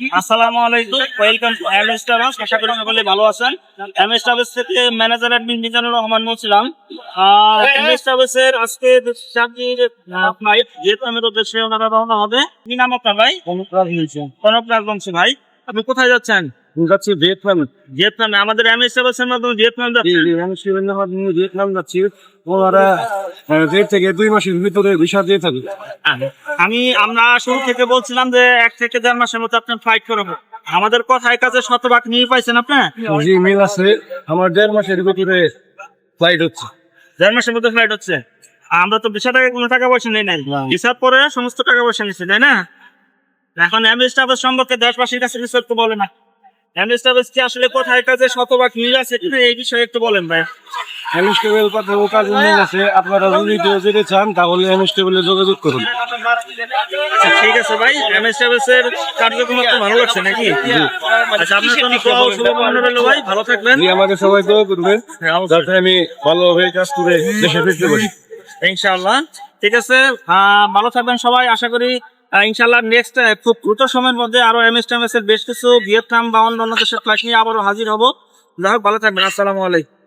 আসসালামু আলাইকুম welcome to M S travels আশা করি সকলে ভালো আছেন। এম এস ট্রাভেলস থেকে ম্যানেজার অ্যাডমিন মিজানুর রহমান বলছিলাম। এম এস ট্রাভেলস এর আজকে চাকরির ওনারা রওনা হবে কি নাম আপনার ভাই? ভাই। আপনি কোথায় যাচ্ছেন? যাচ্ছি ভিয়েতনাম। ভিয়েতনামে আমাদের এম এস এর মাধ্যমে ভিয়েতনাম আমি শিবেন্দ্রনাথ ভিয়েতনাম যাচ্ছি। ওনারা দেড় থেকে দুই মাসের ভিতরে ভিসা দিয়ে থাকবে। আমি আমরা শুরু থেকে বলছিলাম যে এক থেকে দেড় মাসের মধ্যে আপনার ফ্লাইট করব আমাদের কথায় কাছে শতভাগ নিয়ে পাইছেন আপনি? জি মিল আছে। আমার দেড় মাসের ভিতরে ফ্লাইট হচ্ছে। দেড় মাসের মধ্যে ফ্লাইট হচ্ছে। আমরা তো বিশা টাকা কোনো টাকা পয়সা নেই নাই। না। হিসাব করে সমস্ত টাকা পয়সা নিচ্ছে তাই না? এখন এমএস ট্রাভেলস সম্পর্কে দেশবাসীর কাছে কিছু একটু বলে না। কি আসলে কোথায় কাজে শতভাগ মিল আছে কিনা এই বিষয়ে একটু বলেন ভাই। এমএসটেবল কথা ও কাজ মিল আছে। আপনারা যদি কেউ যেতে চান তাহলে এমএসটেবলে যোগাযোগ করুন। আচ্ছা, ঠিক আছে ভাই। এর কার্যক্রম তো ভালো লাগছে নাকি? আচ্ছা আপনার জন্য দোয়া শুভকামনা রইল ভাই। ভালো থাকবেন। জি আমাকে সবাই দোয়া করবেন। হ্যাঁ। যাতে আমি ভালোভাবে কাজ করে দেশে ফিরতে পারি। ইনশাআল্লাহ। ঠিক আছে। আহ, ভালো থাকবেন সবাই। আশা করি আহ, ইনশাআল্লাহ নেক্সট খুব দ্রুত সময়ের মধ্যে আরও এম এস এর বেশ কিছু ভিয়েতনাম বা অন্য দেশের ফ্লাইট নিয়ে আবারও হাজির হব। যাই হোক ভালো থাকবেন। আসসালামু আলাইকুম।